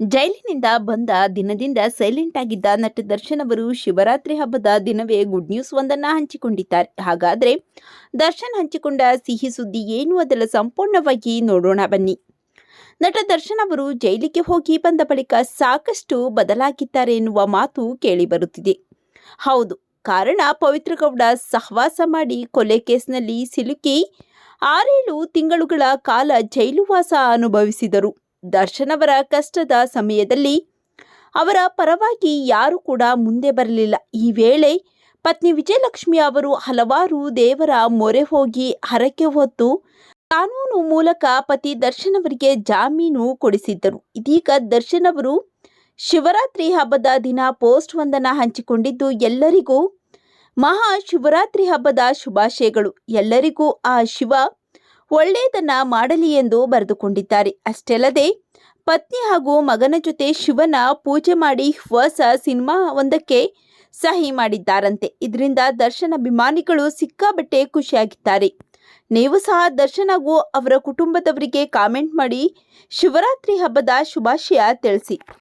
ಜೈಲಿನಿಂದ ಬಂದ ದಿನದಿಂದ ಸೈಲೆಂಟ್ ಆಗಿದ್ದ ನಟ ದರ್ಶನ್ ಅವರು ಶಿವರಾತ್ರಿ ಹಬ್ಬದ ದಿನವೇ ಗುಡ್ ನ್ಯೂಸ್ ಒಂದನ್ನ ಹಂಚಿಕೊಂಡಿದ್ದಾರೆ. ಹಾಗಾದ್ರೆ ದರ್ಶನ್ ಹಂಚಿಕೊಂಡ ಸಿಹಿ ಸುದ್ದಿ ಏನು? ಅದೆಲ್ಲ ಸಂಪೂರ್ಣವಾಗಿ ನೋಡೋಣ ಬನ್ನಿ. ನಟ ದರ್ಶನ್ ಅವರು ಜೈಲಿಗೆ ಹೋಗಿ ಬಂದ ಬಳಿಕ ಸಾಕಷ್ಟು ಬದಲಾಗಿದ್ದಾರೆ ಎನ್ನುವ ಮಾತು ಕೇಳಿಬರುತ್ತಿದೆ ಹೌದು, ಕಾರಣ ಪವಿತ್ರ ಗೌಡ ಸಹವಾಸ ಮಾಡಿ ಕೊಲೆ ಕೇಸ್ನಲ್ಲಿ ಸಿಲುಕಿ ಆರೇಳು ತಿಂಗಳುಗಳ ಕಾಲ ಜೈಲುವಾಸ ಅನುಭವಿಸಿದರು. ದರ್ಶನ್ ಅವರ ಕಷ್ಟದ ಸಮಯದಲ್ಲಿ ಅವರ ಪರವಾಗಿ ಯಾರು ಕೂಡ ಮುಂದೆ ಬರಲಿಲ್ಲ. ಈ ವೇಳೆ ಪತ್ನಿ ವಿಜಯಲಕ್ಷ್ಮಿ ಅವರು ಹಲವಾರು ದೇವರ ಮೊರೆ ಹೋಗಿ ಹರಕೆ ಹೊತ್ತು ಕಾನೂನು ಮೂಲಕ ಪತಿ ದರ್ಶನ್ ಅವರಿಗೆ ಜಾಮೀನು ಕೊಡಿಸಿದ್ದರು. ಇದೀಗ ದರ್ಶನವರು ಶಿವರಾತ್ರಿ ಹಬ್ಬದ ದಿನ ಪೋಸ್ಟ್ ಒಂದನ್ನು ಹಂಚಿಕೊಂಡಿದ್ದು, ಎಲ್ಲರಿಗೂ ಮಹಾ ಶಿವರಾತ್ರಿ ಹಬ್ಬದ ಶುಭಾಶಯಗಳು. ಎಲ್ಲರಿಗೂ ಆ ಶಿವ ಒಳ್ಳೆಯದನ್ನ ಮಾಡಲಿ ಎಂದು ಬರೆದುಕೊಂಡಿದ್ದಾರೆ. ಅಷ್ಟೇ ಪತ್ನಿ ಹಾಗೂ ಮಗನ ಜೊತೆ ಶಿವನ ಪೂಜೆ ಮಾಡಿ ಹೊಸ ಸಿನಿಮಾ ಒಂದಕ್ಕೆ ಸಹಿ ಮಾಡಿದ್ದಾರಂತೆ. ಇದರಿಂದ ದರ್ಶನ್ ಅಭಿಮಾನಿಗಳು ಸಿಕ್ಕಾಬಟ್ಟೆ ಖುಷಿಯಾಗಿದ್ದಾರೆ. ನೀವು ಸಹ ದರ್ಶನ್ ಹಾಗೂ ಅವರ ಕುಟುಂಬದವರಿಗೆ ಕಾಮೆಂಟ್ ಮಾಡಿ ಶಿವರಾತ್ರಿ ಹಬ್ಬದ ಶುಭಾಶಯ ತಿಳಿಸಿ.